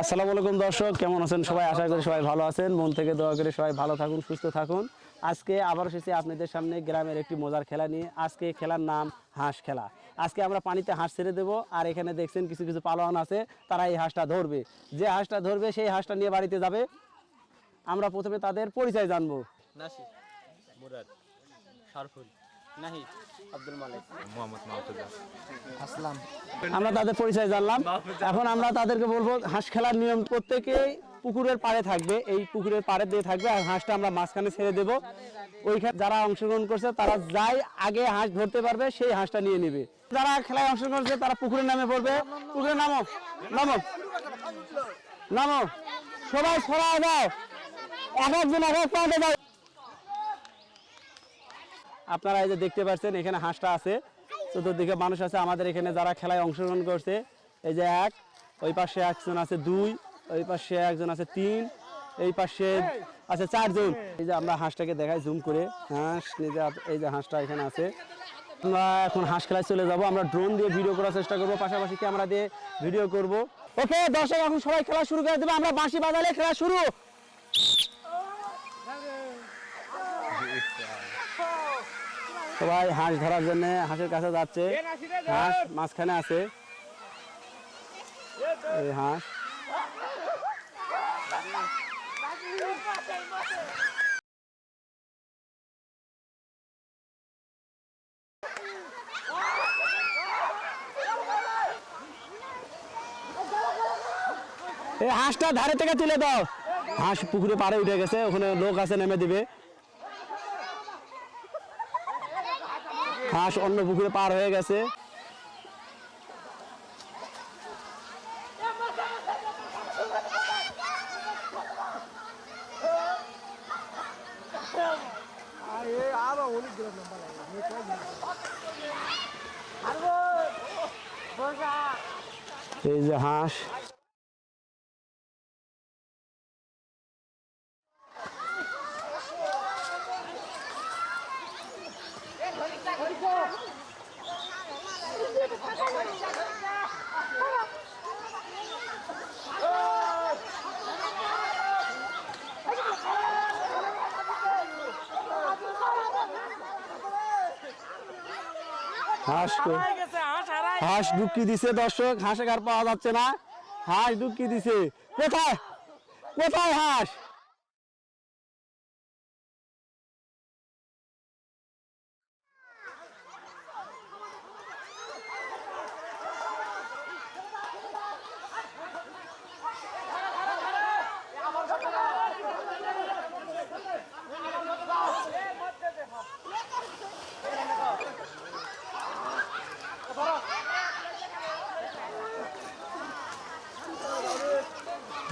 আসসালামু আলাইকুম দর্শক, কেমন আছেন সবাই? আশা করি সবাই ভালো আছেন। মন থেকে দোয়া করে সবাই ভালো থাকুন, সুস্থ থাকুন। আজকে আবার এসেছি আপনাদের সামনে গ্রামের একটি মজার খেলা নিয়ে। আজকে খেলার নাম হাঁস খেলা। আজকে আমরা পানিতে হাঁস ছেড়ে দেবো, আর এখানে দেখছেন কিছু কিছু পালোয়ান আছে, তারা এই হাঁসটা ধরবে। যে হাঁসটা ধরবে, সেই হাঁসটা নিয়ে বাড়িতে যাবে। আমরা প্রথমে তাদের পরিচয় জানব। নাসির, মুরাদ শারফুল নাহি আব্দুল মালিক। মোহাম্মদ মাহফুজা। আসলাম। আমরা তাদের পরিচয় জানলাম। এখন আমরা তাদেরকে বলব হাঁস খেলার নিয়ম প্রত্যেকেই পুকুরের পাড়ে থাকবে। এই পুকুরের পাড়ে দিয়ে থাকবে আর হাঁসটা আমরা মাঝখানে ছেড়ে দেব। ওইখানে যারা অংশগ্রহণ করছে তারা যাই আগে হাঁস ধরতে পারবে সেই হাঁসটা নিয়ে নেবে। যারা খেলায় অংশগ্রহণ করছে তারা পুকুরে নামে পড়বে। পুকুরের নামো নামো নামো সবাই ছড়া দাও এক একজন এক এক পয়েন্টে দাও আপনারা এই যে দেখতে পাচ্ছেন, এখানে হাঁসটা আছে। চতুর্দিকে মানুষ আছে। আমাদের এখানে যারা খেলায় অংশগ্রহণ করছে, এই যে এক, ওই পাশে একজন আছে দুই, ওই পাশে একজন আছে তিন, এই পাশে আছে চারজন। এই যে আমরা হাঁসটাকে দেখাই জুম করে। হাঁস নিজে এই যে হাঁসটা এখানে আছে। আমরা এখন হাঁস খেলায় চলে যাব। আমরা ড্রোন দিয়ে ভিডিও করার চেষ্টা করব। পাশাপাশি ক্যামেরা দিয়ে ভিডিও করব। ওকে দর্শক, এখন সবাই খেলা শুরু করে দেবে। আমরা বাঁশি বাজালে খেলা শুরু। সবাই হাঁস ধরার জন্য হাঁসের কাছে যাচ্ছে। হাঁস মাঝখানে আছে। এই হাঁস। হাঁসটা ধারে থেকে তুলে দাও। হাঁস পুকুরে পাড়ে উঠে গেছে, ওখানে লোক আছে, নেমে দিবে। হাঁস অন্য পুকুরে পার হয়ে গেছে। এই যে হাঁস। হাঁস ঢুকি হাঁস ডুবকি দিছে দর্শক। হাঁসে আর পাওয়া যাচ্ছে না। হাঁস ডুবকি দিছে। কোথায়? কোথায় হাঁস?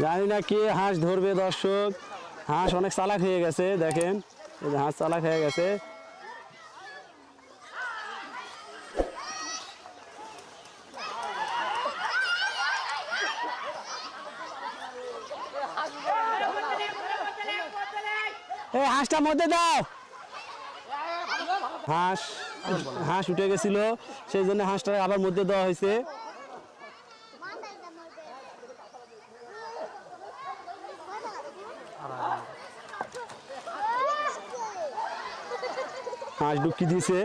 জানি না কে হাঁস ধরবে দর্শক। হাঁস অনেক চালাক হয়ে গেছে, দেখেন। হাঁস চালাক হয়ে গেছে। এই হাঁসটা মধ্যে দাও। হাঁস হাঁস উঠে গেছিল, সেই জন্য হাঁসটা আবার মধ্যে দেওয়া হয়েছে। হাঁস ডুবকি দিয়েছে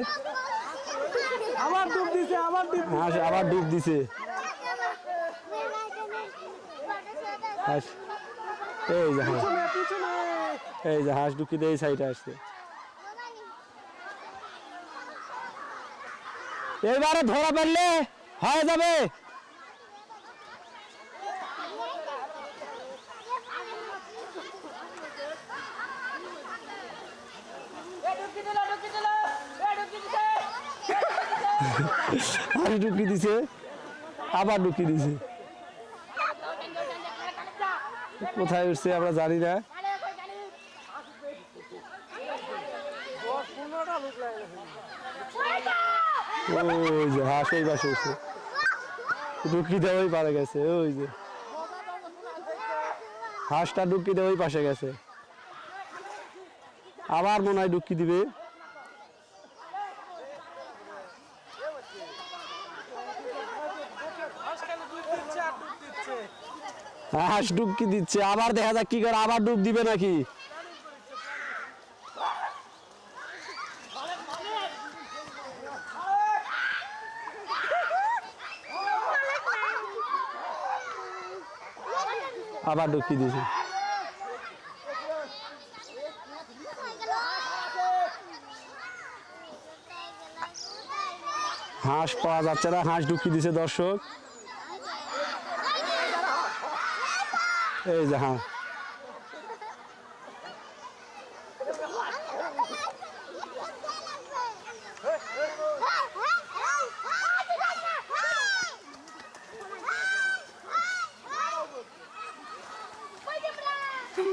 আবার ডুব দিছে আবার ডুব হাঁস আবার ডুব দিছে। হাঁস এই যে হাঁস। এই যে হাঁস ডুবকি দিয়ে এই সাইডে আসছে। এবারে ধরা পড়লে হয়ে যাবে। হাঁস ডুবকি দিছে, আবার ডুবকি দিছে। কোথায় উঠছে আমরা জানি না। ওই যে হাঁস ওই পাশে উঠছে। দিয়ে ওই পারে গেছে, ওই যে। হাঁসটা দিয়ে ওই পাশে গেছে। আবার মনে হয় ডুবকি দিবে মাঝখানে ডুব দিচ্ছে আর ডুব দিচ্ছে হাঁস ডুবকি দিচ্ছে, আবার দেখা যাক কি করে, আবার ডুব দিবে নাকি? আবার ডুবকি দিয়েছে হাঁস পাওয়া যাচ্ছে না, হাঁস ডুবকি দিছে দর্শক। এই যে হ্যাঁ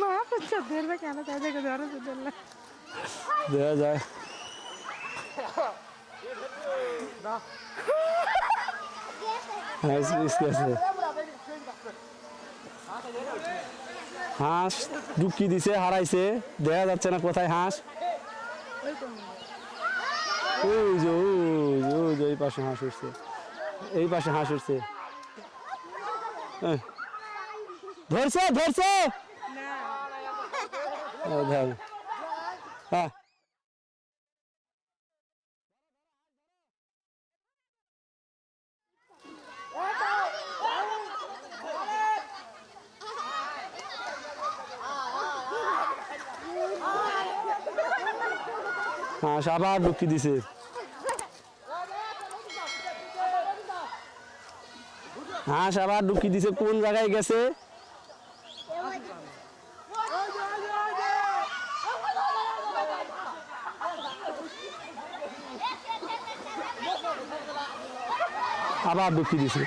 মা পঞ্চাশ ধরবে কেন তাই দেখে ধরো ধরলে দেখা যায় হাঁস রিস্ক আছে হাঁস ডুবকি দিছে হারাইছে। দেখা যাচ্ছে না কোথায় হাঁস। ওই যে ওই যে ওই এই পাশে হাঁস উঠছে। এই পাশে হাঁস উঠছে। ধরছে ধরছে। হ্যাঁ হাঁস আবার ঢুকি দিছে। হাঁস আবার ঢুকি দিছে, কোন জায়গায় গেছে? আবার ঢুকি দিছে।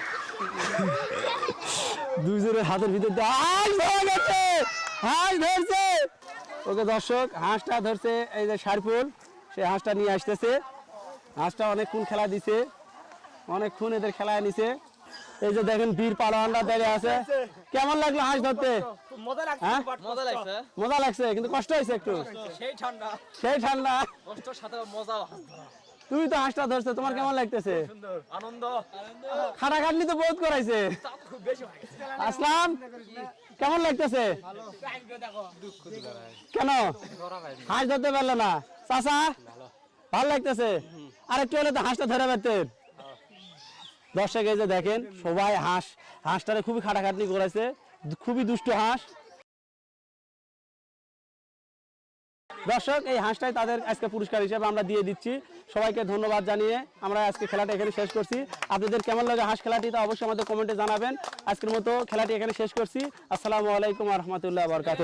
দুইজনের হাতের ভিতর হাঁস ধরে গেছে হাঁস ধরছে। ওকে দর্শক, হাঁসটা ধরছে এই যে সারপুল সে হাঁসটা নিয়ে আসতেছে। হাঁসটা অনেকক্ষণ খেলা দিছে। অনেকক্ষণ এদের খেলায় নিছে। এই যে দেখেন বীর পালোয়ানরা দাঁড়িয়ে আছে। কেমন লাগল হাঁস ধরতে? মজা লাগছে হ্যাঁ? মজা লাগছে। মজা লাগছে কিন্তু কষ্ট হয়েছে একটু। সেই ঠান্ডা। সেই ঠান্ডা। সাথে মজা তুমি তো হাঁসটা ধরছো তোমার কেমন লাগতেছে? সুন্দর। আনন্দ। খাটাখাটনি তো বহুত করাইছে। আসলাম। কেমন লাগতেছে? কেন? হাঁস ধরতে পারল না। চাষা ভালো লাগতেছে? আর একটু হলে তো হাঁসটা ধরে পারতেন দর্শক, এই যে দেখেন, সবাই হাঁস, হাঁসটারে খুবই খাটাখাটনি করেছে। খুবই দুষ্ট হাঁস। দর্শক, এই হাঁসটাই তাদের আজকে পুরস্কার হিসেবে আমরা দিয়ে দিচ্ছি। সবাইকে ধন্যবাদ জানিয়ে আমরা আজকে খেলাটা এখানে শেষ করছি। আপনাদের কেমন লাগে হাঁস খেলাটি তা অবশ্যই আমাদের কমেন্টে জানাবেন। আজকের মতো খেলাটি এখানে শেষ করছি। আসসালামু আলাইকুম রহমতুল্লাহ বরকাত